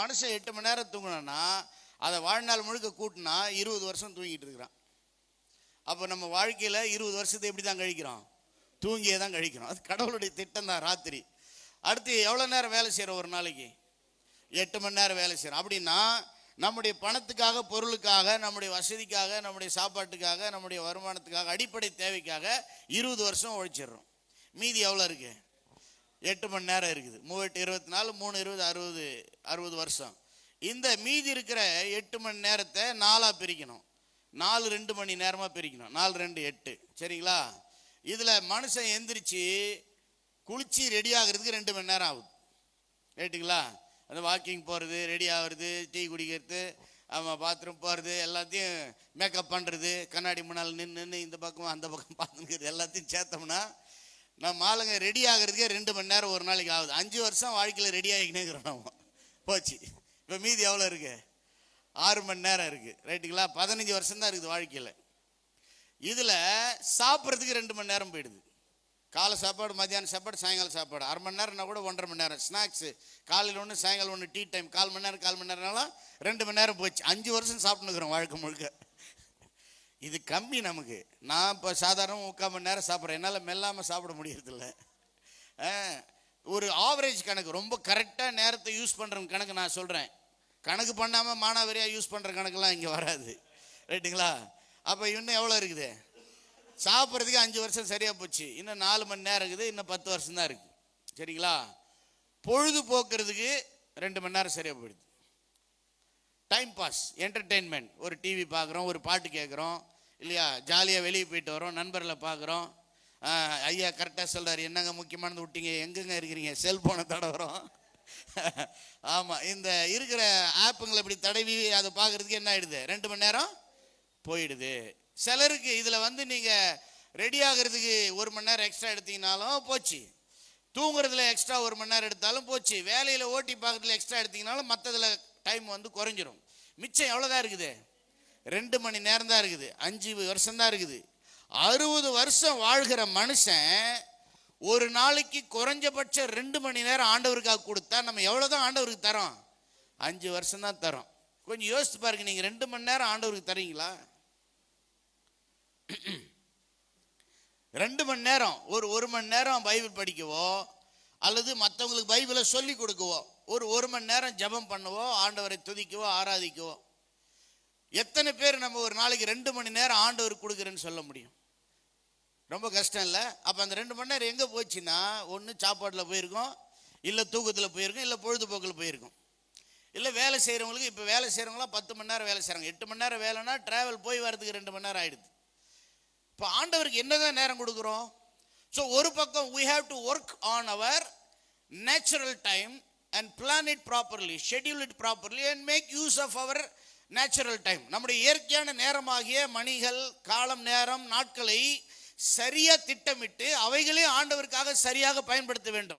மனுஷன் எட்டு மணி நேரம் தூங்கினான்னா அதை வாழ்நாள் முழுக்க கூட்டினா இருபது வருஷம் தூங்கிட்டு இருக்கிறான். அப்போ நம்ம வாழ்க்கையில் இருபது வருஷத்தை எப்படி தான் கழிக்கிறோம்? தூங்கியே தான் கழிக்கிறோம். அது கடவுளுடைய திட்டம் தான் ராத்திரி. அடுத்து எவ்வளோ நேரம் வேலை செய்கிறோம் ஒரு நாளைக்கு? எட்டு மணி நேரம் வேலை செய்கிறோம். அப்படின்னா நம்முடைய பணத்துக்காக பொருளுக்காக நம்முடைய வசதிக்காக நம்முடைய சாப்பாட்டுக்காக நம்முடைய வருமானத்துக்காக அடிப்படை தேவைக்காக இருபது வருஷம் உழைச்சிடுறோம். மீதி எவ்வளோ இருக்குது எட்டு மணி நேரம் இருக்குது. மூவெட்டு இருபத்தி நாலு மூணு இருபது அறுபது அறுபது வருஷம். இந்த மீதி இருக்கிற எட்டு மணி நேரத்தை நாலாக பிரிக்கணும். நாலு ரெண்டு மணி நேரமாக பிரிக்கணும். நாலு ரெண்டு எட்டு. சரிங்களா? இதில் மனுஷன் எந்திரிச்சு குளிச்சு ரெடி ஆகிறதுக்கு ரெண்டு மணி நேரம் ஆகுது. ரைட்டுங்களா அந்த வாக்கிங் போகிறது ரெடி ஆகுறது டீ குடிக்கிறது அவன் பாத்ரூம் போகிறது எல்லாத்தையும் மேக்கப் பண்ணுறது கண்ணாடி முன்னால் நின்று நின்று இந்த பக்கம் அந்த பக்கம் பார்த்துக்கிறது எல்லாத்தையும் சேர்த்தோம்னா நம்ம ஆளுங்க ரெடி ஆகிறதுக்கே ரெண்டு மணி நேரம் ஒரு நாளைக்கு ஆகுது. அஞ்சு வருஷம் வாழ்க்கையில் ரெடி ஆகிக்கினேங்கிறோம் நம்ம. போச்சு. இப்போ மீதி எவ்வளோ இருக்கு? ஆறு மணி நேரம் இருக்குது ரைட்டுங்களா? பதினஞ்சு வருஷம் தான் இருக்குது வாழ்க்கையில். இதில் சாப்பிட்றதுக்கு ரெண்டு மணி நேரம் போயிடுது. காலை சாப்பாடு மதியானம் சாப்பாடு சாயங்காலம் சாப்பாடு. அரை மணி நேரம்னா கூட ஒன்றரை மணி நேரம். ஸ்நாக்ஸு காலையில் ஒன்று சாயங்காலம் ஒன்று டீ டைம் கால் மணி நேரம் கால் மணி நேரம்னாலும் ரெண்டு மணி நேரம் போச்சு. அஞ்சு வருஷம் சாப்பிட்டுக்கிறோம் வாழ்க்கை முழுக்க. இது கம்மி நமக்கு. நான் இப்போ சாதாரண முக்கால் மணி நேரம் சாப்பிட்றேன். என்னால் மெல்லாமல் சாப்பிட முடியறதில்ல. ஒரு ஆவரேஜ் கணக்கு ரொம்ப கரெக்டாக நேரத்தை யூஸ் பண்ணுற கணக்கு நான் சொல்கிறேன் கணக்கு பண்ணாமல் மானாவரியாக யூஸ் பண்ணுற கணக்கெல்லாம் இங்கே வராது. ரைட்டுங்களா? அப்போ இன்னும் எவ்வளோ இருக்குது? சாப்பிட்றதுக்கு அஞ்சு வருஷம் சரியாக போச்சு. இன்னும் நாலு மணி நேரம் இருக்குது. இன்னும் பத்து வருஷம் தான் இருக்குது சரிங்களா? பொழுதுபோக்குறதுக்கு ரெண்டு மணி நேரம் சரியாக போயிடுது. டைம் பாஸ் என்டர்டெயின்மெண்ட் ஒரு டிவி பார்க்குறோம் ஒரு பாட்டு கேட்குறோம் இல்லையா? ஜாலியாக வெளியே போயிட்டு வரோம் நண்பர்களை பார்க்குறோம். ஐயா கரெக்டாக சொல்கிறார் என்னங்க முக்கியமானது விட்டீங்க? எங்கெங்க இருக்கிறீங்க? செல்ஃபோனை தடவுறோம் ஆமாம் இந்த இருக்கிற ஆப்புங்களை இப்படி தடவி அதை பார்க்குறதுக்கு என்ன ஆகிடுது ரெண்டு மணி நேரம் போயிடுது. சிலருக்கு இதில் வந்து நீங்கள் ரெடி ஆகிறதுக்கு ஒரு மணி நேரம் எக்ஸ்ட்ரா எடுத்தீங்கனாலும் போச்சு. தூங்குறதுல எக்ஸ்ட்ரா ஒரு மணி நேரம் எடுத்தாலும் போச்சு. வேலையில் ஓட்டி பார்க்குறதுல எக்ஸ்ட்ரா எடுத்தீங்கனாலும் மற்றதில் டைம் வந்து குறைஞ்சிரும். மிச்சம் எவ்வளோதான் இருக்குது? ரெண்டு மணி நேரம் தான் இருக்குது. அஞ்சு வருஷம் தான் இருக்குது. அறுபது வருஷம் வாழ்கிற மனுஷன் ஒரு நாளைக்கு குறைஞ்சபட்சம் ரெண்டு மணி நேரம் ஆண்டவருக்காக கொடுத்தா நம்ம எவ்வளோ தான் ஆண்டவருக்கு தரோம்? அஞ்சு வருஷம் தான் தரோம். கொஞ்சம் யோசித்து பாருங்க நீங்கள் ரெண்டு மணி நேரம் ஆண்டவருக்கு தரீங்களா? ரெண்டு மணி நேரம் ஒரு ஒரு மணி நேரம் பைபிள் படிக்கவோ அல்லது மற்றவங்களுக்கு பைபிளை சொல்லி கொடுக்கவோ ஒரு ஒரு மணி நேரம் ஜெபம் பண்ணவோ ஆண்டவரை துதிக்கவோ ஆராதிக்கவோ எத்தனை பேர் நம்ம ஒரு நாளைக்கு ரெண்டு மணி நேரம் ஆண்டவருக்கு கொடுக்குறேன்னு சொல்ல முடியும்? ரொம்ப கஷ்டம் இல்லை? அப்போ அந்த ரெண்டு மணி நேரம் எங்கே போச்சுன்னா ஒன்று சாப்பாட்டில் போயிருக்கோம் இல்லை தூக்கத்தில் போயிருக்கோம் இல்லை பொழுதுபோக்கில் போயிருக்கோம். இல்லை வேலை செய்கிறவங்களுக்கு இப்போ வேலை செய்கிறவங்களாம் பத்து மணி நேரம் வேலை செய்கிறாங்க எட்டு மணி நேரம் வேலைன்னா ட்ராவல் போய் வரதுக்கு ரெண்டு மணி நேரம் ஆகிடுது இப்போ ஆண்டவருக்கு என்னதான் நேரம் கொடுக்குறோம்? ஸோ ஒரு பக்கம் we have to work on our natural time and plan it properly schedule it properly and make use of our natural time நம்முடைய இயற்கையான நேரமாகிய மணிகள் காலம் நேரம் நாட்களை சரியாக திட்டமிட்டு அவைகளே ஆண்டவருக்காக சரியாக பயன்படுத்த வேண்டும்.